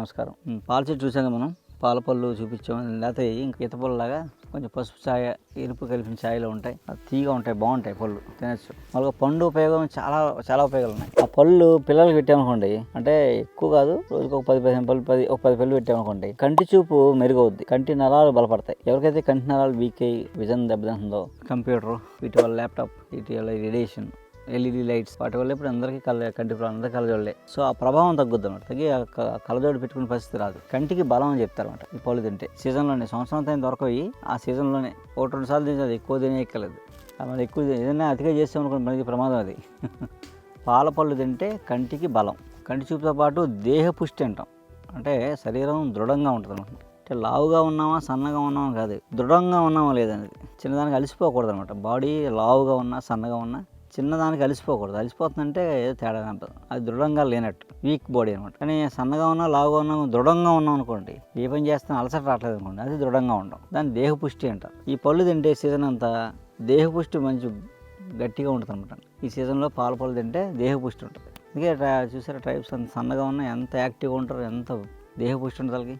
నమస్కారం. పాల చెట్టు చూసాం మనం. పాల పళ్ళు చూపించాం. లేకపోతే ఇంకా ఈత లాగా కొంచెం పసుపు ఛాయ ఎరుపు కలిపిన ఛాయలు ఉంటాయి. అది తీగా ఉంటాయి. బాగుంటాయి పళ్ళు. తినచ్చు. మళ్ళీ పండు ఉపయోగం చాలా చాలా ఉపయోగాలు ఉన్నాయి. ఆ పళ్ళు పిల్లలకి పెట్టామనుకోండి అంటే ఎక్కువ కాదు రోజుకు ఒక పది పదిహేను పళ్ళు పది ఒక పది పళ్ళు పెట్టామనుకోండి కంటి చూపు మెరుగవుద్ది. కంటి నరాలు బలపడతాయి. ఎవరికైతే కంటి నరాలు వీక్ అయ్యి విజన్ దెబ్బతింటుందో కంప్యూటర్ వీటి వల్ల ల్యాప్టాప్ వీటి వల్ల రేడియేషన్ ఎల్ఈడి లైట్స్ వాటి వల్ల ఇప్పుడు అందరికీ కళ్ళ కంటి అందరికీ కళ్ళజోళ్ళే సో ఆ ప్రభావం తగ్గుద్ది అనమాట తగ్గి క- కళ్ళజోడు పెట్టుకునే పరిస్థితి రాదు. కంటికి బలం అని చెప్తారన్నమాట ఈ పళ్ళు తింటే. సీజన్లోనే సంవత్సరం అంతా దొరకవి ఆ సీజన్లోనే ఒకటి రెండు సార్లు తినేది ఎక్కువ తినే ఎక్కలేదు ఎక్కువ ఏదైనా అతిగా చేస్తామనుకోండి మనకి ప్రమాదం అది. పాల పళ్ళు తింటే కంటికి బలం. కంటి చూపుతో పాటు దేహ పుష్టి అంటాం. అంటే శరీరం దృఢంగా ఉంటుంది అనమాట అంటే లావుగా ఉన్నామా సన్నగా ఉన్నామా కాదు. దృఢంగా ఉన్నామా లేదనేది. చిన్నదానికి అలసిపోకూడదు అనమాట బాడీ లావుగా ఉన్నా సన్నగా ఉన్నా చిన్నదానికి అలసిపోకూడదు అలసిపోతుందంటే ఏదో తేడా ఉంటుంది అది దృఢంగా లేనట్టు. వీక్ బాడీ అనమాట. కానీ సన్నగా ఉన్నా లావుగా ఉన్నా దృఢంగా ఉన్నాం అనుకోండి ఏ పని చేస్తున్నా అలసట రావట్లేదు అనుకోండి అది దృఢంగా ఉంటాం దాన్ని దేహపుష్టి అంటారు. ఈ పళ్ళు తింటే సీజన్ అంతా దేహపుష్టి మంచి గట్టిగా ఉంటుంది అనమాట. ఈ సీజన్లో పాల పళ్ళు తింటే దేహపుష్టి ఉంటుంది. అందుకే చూసారా ట్రైబ్స్ అంత సన్నగా ఉన్నా ఎంత యాక్టివ్గా ఉంటారు ఎంత దేహపుష్టి ఉంటుంది వాళ్ళకి?